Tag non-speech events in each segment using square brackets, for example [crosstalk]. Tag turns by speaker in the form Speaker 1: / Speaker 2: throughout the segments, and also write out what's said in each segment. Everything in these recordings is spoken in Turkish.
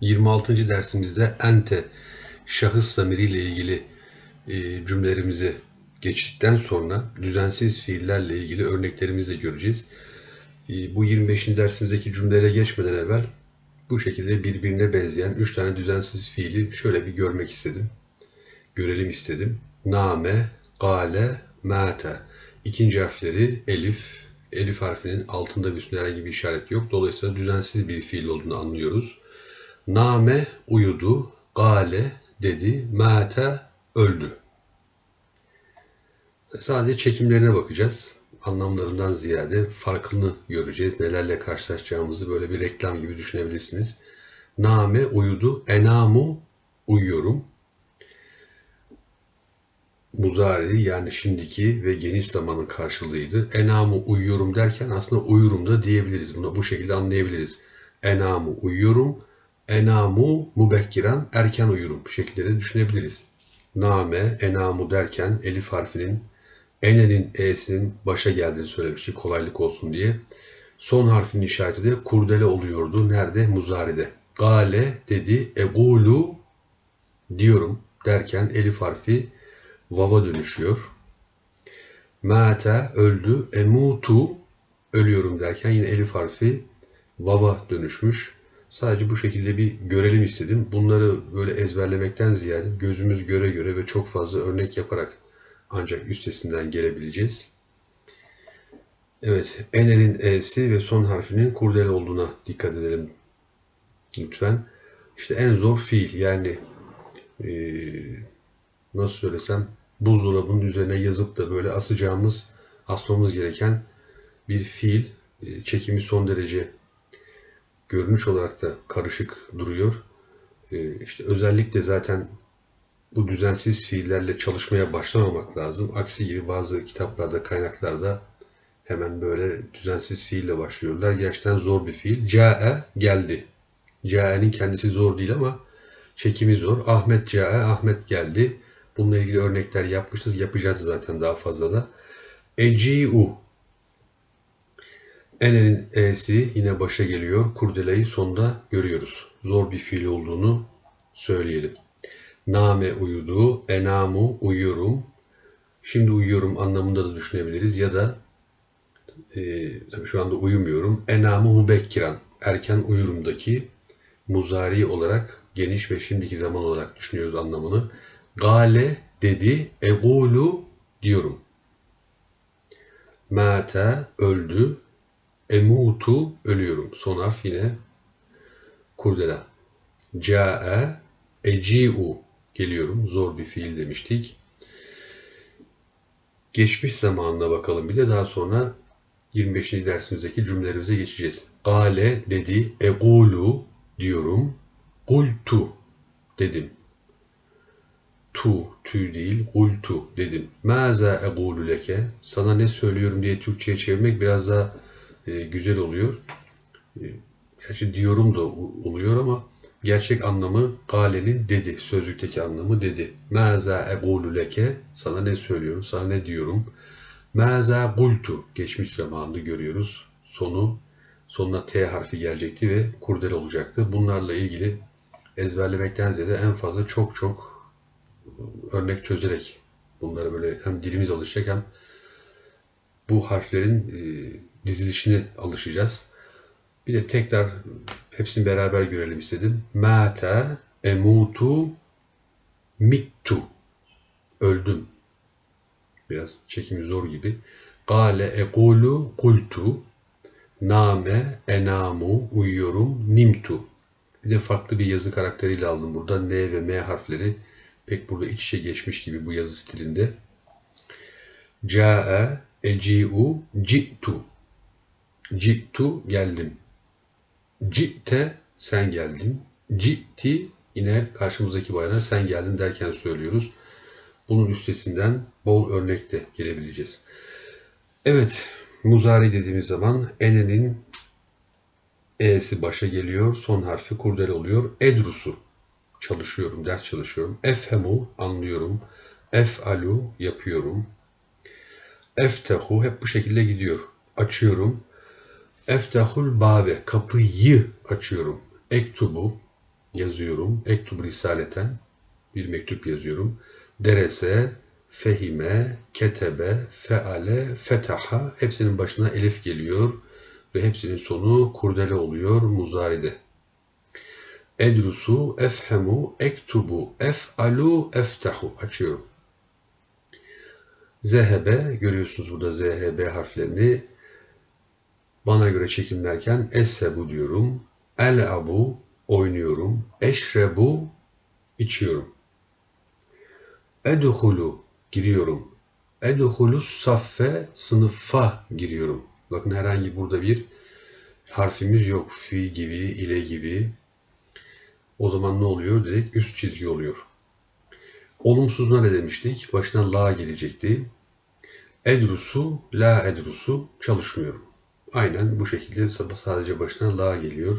Speaker 1: 26. dersimizde ente şahıs zamiri ile ilgili e, cümlelerimizi geçtikten sonra düzensiz fiillerle ilgili örneklerimizi de göreceğiz. E, bu 25. dersimizdeki cümlelere geçmeden evvel bu şekilde birbirine benzeyen 3 tane düzensiz fiili şöyle bir görmek istedim. Görelim istedim. Name, gale, mate. İkinci harfleri elif. Elif harfinin altında bir üstünde herhangi bir işaret yok. Dolayısıyla düzensiz bir fiil olduğunu anlıyoruz. Name uyudu, gale dedi, mate öldü. Sadece çekimlerine bakacağız. Anlamlarından ziyade farkını göreceğiz. Nelerle karşılaşacağımızı böyle bir reklam gibi düşünebilirsiniz. Name uyudu, enamu uyuyorum. Muzari yani şimdiki ve geniş zamanın karşılığıydı. Enamu uyuyorum derken aslında uyurum da diyebiliriz. Bunu bu şekilde anlayabiliriz. Enamu uyuyorum, enamu mubekkiran erken uyurum şekilleri düşünebiliriz. Name, enamu derken elif harfinin enenin e'sinin başa geldiğini söylemiştik kolaylık olsun diye. Son harfin işareti de kurdele oluyordu. Nerede? Muzari'de. Gale dedi, egulu diyorum derken elif harfi vava dönüşüyor. Mate öldü, emutu ölüyorum derken yine elif harfi vava dönüşmüş. Sadece bu şekilde bir görelim istedim. Bunları böyle ezberlemekten ziyade gözümüz göre göre ve çok fazla örnek yaparak ancak üstesinden gelebileceğiz. Evet, enenin e'si ve son harfinin kurdele olduğuna dikkat edelim lütfen. İşte en zor fiil yani e, nasıl söylesem buzdolabının üzerine yazıp da böyle asacağımız, asmamız gereken bir fiil. E, çekimi son derece görünüş olarak da karışık duruyor. E, işte özellikle zaten bu düzensiz fiillerle çalışmaya başlamamak lazım. Aksi gibi bazı kitaplarda, kaynaklarda hemen böyle düzensiz fiille başlıyorlar. Gerçekten zor bir fiil. Ca'e geldi. Ca'e'nin kendisi zor değil ama çekimi zor. Ahmet Ca'e, Ahmet geldi. Bununla ilgili örnekler yapmışız. Yapacağız zaten daha fazla da. Eci'u. Ene'nin e'si yine başa geliyor. Kurdeleyi sonda görüyoruz. Zor bir fiil olduğunu söyleyelim. Name uyudu, enamu uyuyorum. Şimdi uyuyorum anlamında da düşünebiliriz ya da e, tabii şu anda uyumuyorum. Enamu mubekkiran erken uyurumdaki muzari olarak geniş ve şimdiki zaman olarak düşünüyoruz anlamını. Gale dedi, egulu diyorum. Mate öldü, emutu ölüyorum. Son harf yine kurdela. Ca'e eci'u geliyorum. Zor bir fiil demiştik. Geçmiş zamanına bakalım bir de daha sonra 25. dersimizdeki cümlelerimize geçeceğiz. Gale dedi, egulu diyorum. Gultu dedim. Tu, tü değil, gultu dedim. Maza egulu leke. Sana ne söylüyorum diye Türkçe'ye çevirmek biraz daha e, güzel oluyor. E, gerçi diyorum da oluyor ama gerçek anlamı galenin dedi. Sözlükteki anlamı dedi. Maza egulu leke. Sana ne söylüyorum, sana ne diyorum. Maza gultu. Geçmiş zamanını görüyoruz. Sonu sonuna T harfi gelecekti ve kurdel olacaktı. Bunlarla ilgili ezberlemekten ziyade en fazla çok çok örnek çözerek bunları böyle hem dilimiz alışacak hem bu harflerin e, dizilişine alışacağız. Bir de tekrar hepsini beraber görelim istedim. Mate, emutu, mittu. Öldüm. Biraz çekimi zor gibi. Gale ekulu kultu. Name, enamu, uyuyorum, nimtu. Bir de farklı bir yazı karakteriyle aldım burada. N ve M harfleri pek burada iç içe geçmiş gibi bu yazı stilinde. Ca'e, eci'u, ci'tu. Ci'tu geldim. Ci'te sen geldin. Ci'ti yine karşımızdaki bayana sen geldin derken söylüyoruz. Bunun üstesinden bol örnekle gelebileceğiz. Evet, muzari dediğimiz zaman enenin e'si başa geliyor, son harfi kurdele oluyor. Edrusu çalışıyorum, ders çalışıyorum. Efhemu anlıyorum. Ef'alu yapıyorum. Eftehu hep bu şekilde gidiyor. Açıyorum. Eftahul babe kapıyı açıyorum. Ektubu yazıyorum. Ektub risaleten bir mektup yazıyorum. Derese, fehime, ketebe, feale, fetaha hepsinin başına elif geliyor ve hepsinin sonu kurdele oluyor muzaride. Edrusu, efhemu, ektubu, ef'alu, eftahu. Açıyorum. Zehebe, görüyorsunuz burada ZHB harflerini. Bana göre çekimlerken eshebu diyorum. El abu, oynuyorum. Eşrebu, içiyorum. Edhulu, giriyorum. Edhulus saffe, sınıfa giriyorum. Bakın herhangi burada bir harfimiz yok. Fi gibi, ile gibi. O zaman ne oluyor? Dedik üst çizgi oluyor. Olumsuzuna ne demiştik? Başına la gelecekti. Edrusu, la edrusu çalışmıyorum. Aynen bu şekilde sadece başına la geliyor.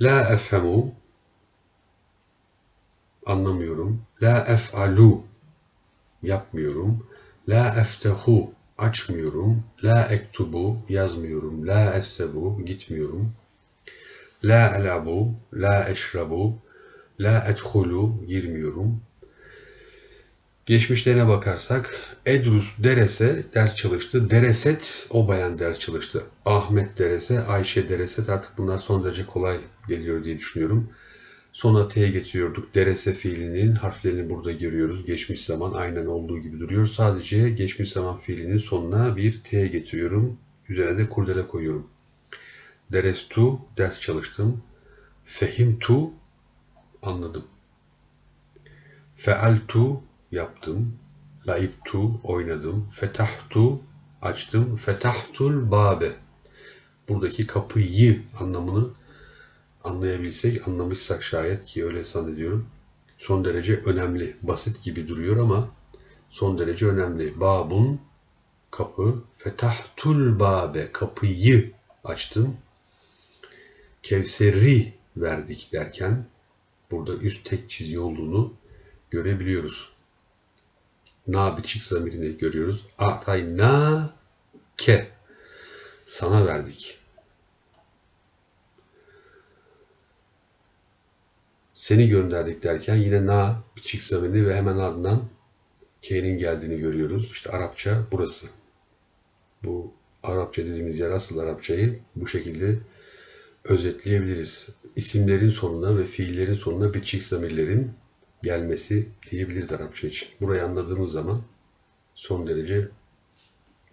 Speaker 1: La efhemu anlamıyorum. La ef'alu yapmıyorum. La eftehu açmıyorum. La ektubu yazmıyorum. La essebu gitmiyorum. La elabu, la eşrabu, la edhulu girmiyorum. Geçmişlerine bakarsak Edrus derese ders çalıştı. Dereset o bayan ders çalıştı. Ahmet derese, Ayşe dereset artık bunlar son derece kolay geliyor diye düşünüyorum. Sonra T'ye getiriyorduk. Derese fiilinin harflerini burada görüyoruz. Geçmiş zaman aynen olduğu gibi duruyor. Sadece geçmiş zaman fiilinin sonuna bir T getiriyorum. Üzerine de kurdele koyuyorum. Derestu, ders çalıştım. Fehimtu, anladım. Fealtu, yaptım. Laibtu, oynadım. Fetahtu, açtım. Fetahtul babe. Buradaki kapıyı anlamını anlayabilsek, anlamışsak şayet ki öyle zannediyorum. Son derece önemli. Basit gibi duruyor ama son derece önemli. Babun, kapı. Fetahtul babe, kapıyı açtım. Kevseri verdik derken burada üst tek çizgi olduğunu görebiliyoruz. Na biçik zamirini görüyoruz. Atay na ke sana verdik. Seni gönderdik derken yine na biçik zamirini ve hemen ardından ke'nin geldiğini görüyoruz. İşte Arapça burası. Bu Arapça dediğimiz yer asıl Arapçayı bu şekilde özetleyebiliriz. İsimlerin sonuna ve fiillerin sonuna bitişik zamirlerin gelmesi diyebiliriz Arapça için. Burayı anladığımız zaman son derece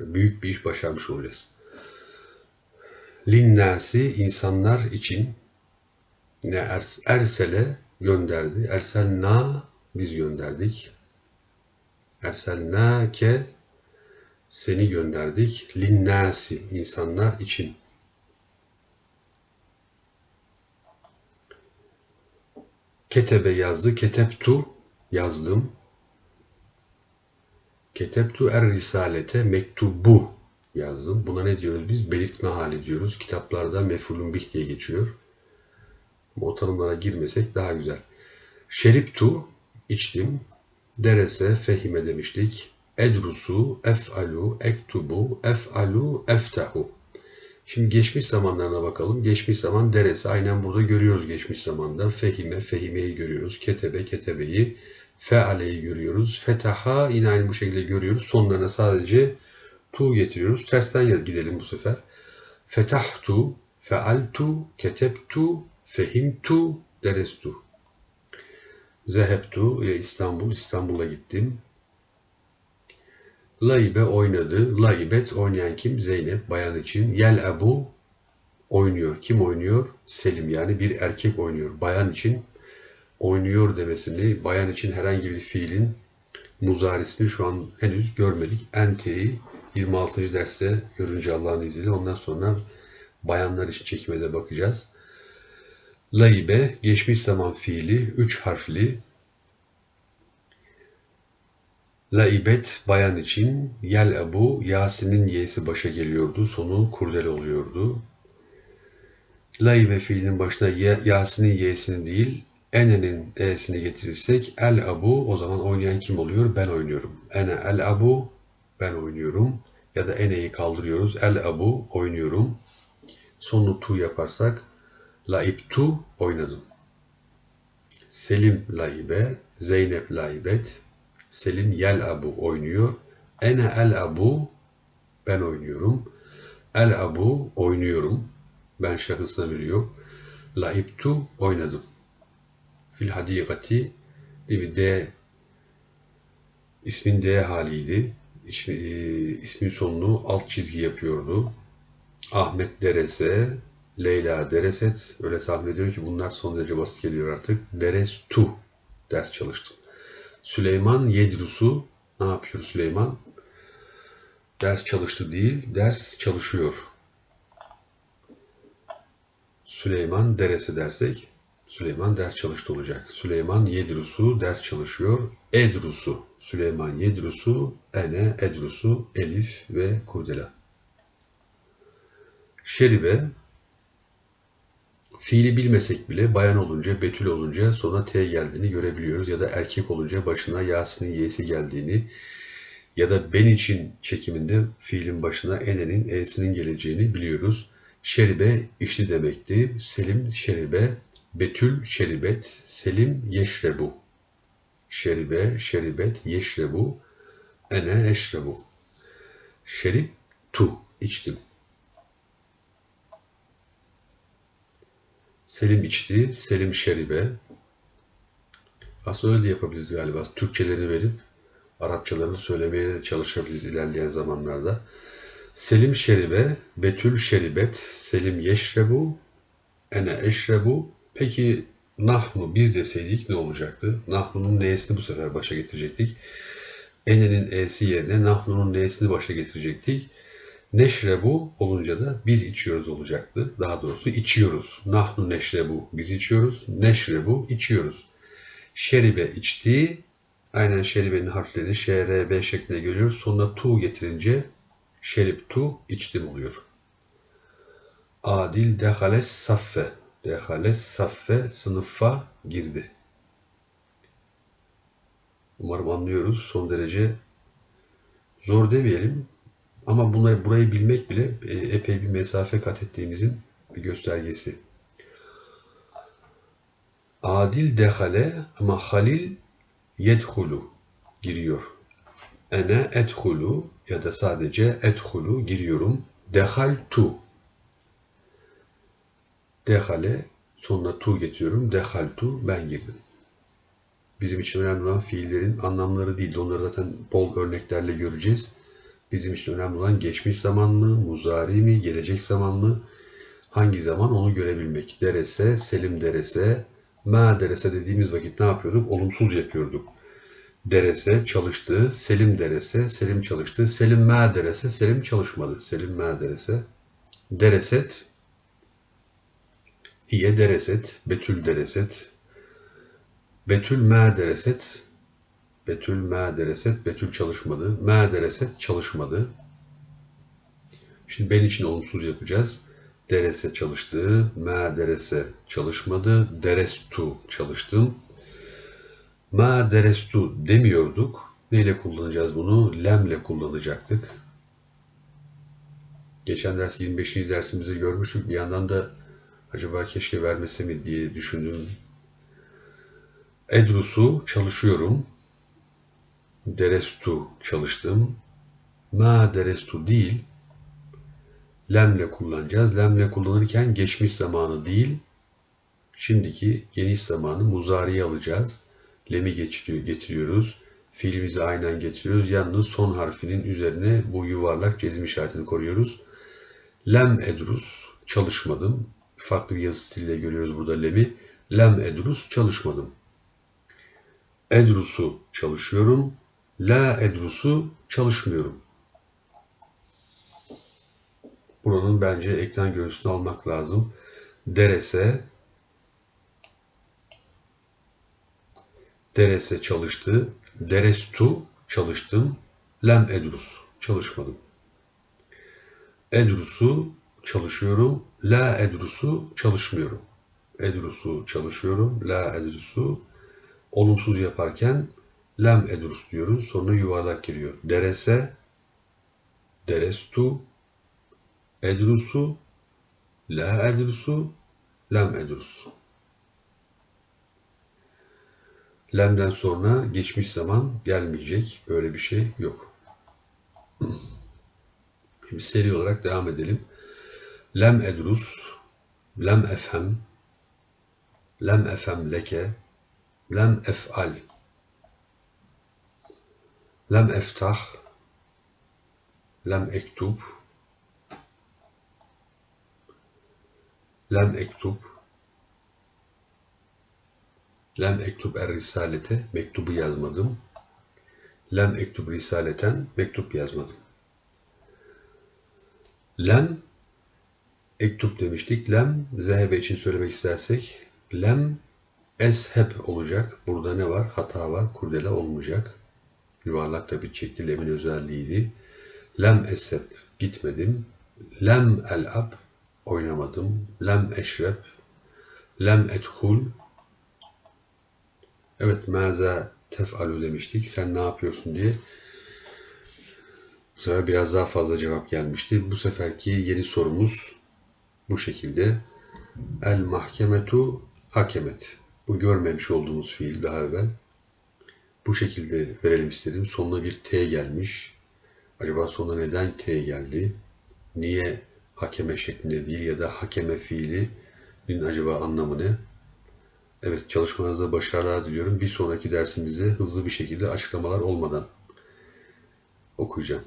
Speaker 1: büyük bir iş başarmış olacağız. Linnasi insanlar için ne ers, ersele gönderdi. Erselna biz gönderdik. Erselnake seni gönderdik. Linnasi insanlar için. Ketebe yazdı. Keteptu yazdım. Keteptu er risalete mektubu yazdım. Buna ne diyoruz biz? Belirtme hali diyoruz. Kitaplarda mefulun bih diye geçiyor. O tanımlara girmesek daha güzel. Şeriptu içtim. Derese fehime demiştik. Edrusu, ef'alu, ektubu, ef'alu, eftahu. Şimdi geçmiş zamanlarına bakalım. Geçmiş zaman deresi aynen burada görüyoruz geçmiş zamanda. Fehime, fehimeyi görüyoruz. Ketebe, ketebeyi. Fealeyi görüyoruz. Fetaha yine aynı bu şekilde görüyoruz. Sonlarına sadece tu getiriyoruz. Tersten gidelim bu sefer. Fetahtu, fealtu, ketebtu, fehimtu, derestu. Zehebtu ile İstanbul, İstanbul'a gittim. Laibe oynadı. Laibet oynayan kim? Zeynep bayan için. Yel Ebu oynuyor. Kim oynuyor? Selim yani bir erkek oynuyor. Bayan için oynuyor demesini, bayan için herhangi bir fiilin muzarisini şu an henüz görmedik. Ente'yi 26. derste görünce Allah'ın izniyle ondan sonra bayanlar için çekime bakacağız. Laibe geçmiş zaman fiili 3 harfli Laibet bayan için yel ebu Yasin'in y'si başa geliyordu. Sonu kurdele oluyordu. Laibe fiilinin başına Yasin'in y'sini değil ene'nin e'sini getirirsek el abu o zaman oynayan kim oluyor? Ben oynuyorum. Ene el abu ben oynuyorum. Ya da ene'yi kaldırıyoruz. El abu oynuyorum. Sonunu tu yaparsak laibtu oynadım. Selim laibe, Zeynep laibet, Selim yel abu oynuyor. Ene el abu, ben oynuyorum. El abu, oynuyorum. Ben şahısına veriyor. Laibtu, oynadım. Fil hadikati, bir D, ismin D haliydi. İsmi, e, ismin sonunu alt çizgi yapıyordu. Ahmet Derese, Leyla Dereset. Öyle tahmin ediyorum ki bunlar son derece basit geliyor artık. Deres tu ders çalıştım. Süleyman Yedrusu ne yapıyor Süleyman? Ders çalıştı değil, ders çalışıyor. Süleyman Derese dersek Süleyman ders çalıştı olacak. Süleyman Yedrusu ders çalışıyor. Edrusu. Süleyman Yedrusu, Ene, Edrusu, Elif ve Kurdela. Şeribe fiili bilmesek bile bayan olunca, betül olunca sonra T geldiğini görebiliyoruz. Ya da erkek olunca başına Yasin'in Y'si geldiğini ya da ben için çekiminde fiilin başına enenin e'sinin geleceğini biliyoruz. Şeribe içti demekti. Selim şeribe, betül şeribet, selim yeşrebu. Şeribe, şeribet, yeşrebu, ene eşrebu. Şerip tu, içtim. Selim içti, Selim şeribe. Aslında öyle de yapabiliriz galiba. Türkçelerini verip Arapçalarını söylemeye çalışabiliriz ilerleyen zamanlarda. Selim şeribe, Betül şeribet, Selim yeşrebu, ene eşrebu. Peki nahnu biz deseydik ne olacaktı? Nahnu'nun ne'sini bu sefer başa getirecektik. Ene'nin e'si yerine nahnu'nun ne'sini başa getirecektik. Neşrebu olunca da biz içiyoruz olacaktı. Daha doğrusu içiyoruz. Nahnu neşrebu biz içiyoruz. Neşrebu içiyoruz. Şeribe içti. Aynen şeribenin harflerini şrb şeklinde görüyoruz. Sonuna tu getirince şerip tu içtim oluyor. Adil dehales saffe. Dehales saffe sınıfa girdi. Umarım anlıyoruz. Son derece zor demeyelim. Ama buna, burayı bilmek bile e, epey bir mesafe kat ettiğimizin bir göstergesi. Adil dehale ama Halil yedhulu giriyor. Ene edhulu ya da sadece edhulu giriyorum. Dehal tu. Dehale sonuna tu getiriyorum. Dehal tu ben girdim. Bizim için önemli olan fiillerin anlamları değil. Onları zaten bol örneklerle göreceğiz. Bizim için önemli olan geçmiş zaman mı, muzari mi, gelecek zaman mı, hangi zaman onu görebilmek. Derese, Selim derese, ma derese dediğimiz vakit ne yapıyorduk? Olumsuz yapıyorduk. Derese çalıştı, Selim derese, Selim çalıştı, Selim ma derese, Selim çalışmadı. Selim ma derese, dereset, hiye dereset, betül dereset, betül ma dereset, Betül me dereset, Betül çalışmadı. Me dereset çalışmadı. Şimdi ben için olumsuz yapacağız. Derese çalıştı, me derese çalışmadı. Derestu çalıştım. Ma derestu demiyorduk. Neyle kullanacağız bunu? Lemle kullanacaktık. Geçen ders 25. dersimizde görmüştük. Bir yandan da acaba keşke vermese mi diye düşündüm. Edrusu çalışıyorum derestu çalıştım. Ma derestu değil, lemle kullanacağız. Lemle kullanırken geçmiş zamanı değil, şimdiki geniş zamanı muzariye alacağız. Lemi getiriyoruz. Fiilimizi aynen getiriyoruz. Yalnız son harfinin üzerine bu yuvarlak cezim işaretini koruyoruz. Lem edrus, çalışmadım. Farklı bir yazı stiliyle görüyoruz burada lemi. Lem edrus, çalışmadım. Edrus'u çalışıyorum. La edrusu çalışmıyorum. Buranın bence ekran görüntüsünü almak lazım. Derese Derese çalıştı. Derestu çalıştım. Lem edrus çalışmadım. Edrusu çalışıyorum. La edrusu çalışmıyorum. Edrusu çalışıyorum. La edrusu olumsuz yaparken Lem edrus diyoruz. Sonra yuvarlak giriyor. Derese, derestu, edrusu, la edrusu, lem edrus. Lem'den sonra geçmiş zaman gelmeyecek. Böyle bir şey yok. [clears throat] Şimdi seri olarak devam edelim. Lem edrus, lem efhem, lem efhem leke, lem ef'al, lem eftah, lem ektub, lem ektub, lem ektub er risalete, mektubu yazmadım. Lem ektub risaleten, mektup yazmadım. Lem ektup demiştik. Lem zehebe için söylemek istersek lem esheb olacak. Burada ne var? Hata var. Kurdele olmayacak. Yuvarlak da bitecekti. Lem'in özelliğiydi. Lem esheb gitmedim. Lem el-ab oynamadım. Lem eşreb. Lem edhul. Evet maza tef'alu demiştik. Sen ne yapıyorsun diye. Bu sefer biraz daha fazla cevap gelmişti. Bu seferki yeni sorumuz bu şekilde. El mahkemetu hakemet. Bu görmemiş olduğumuz fiil daha evvel. Bu şekilde verelim istedim. Sonuna bir T gelmiş. Acaba sonuna neden T geldi? Niye hakeme şeklinde değil ya da hakeme fiilinin acaba anlamı ne? Evet çalışmanızda başarılar diliyorum. Bir sonraki dersimizde hızlı bir şekilde açıklamalar olmadan okuyacağım.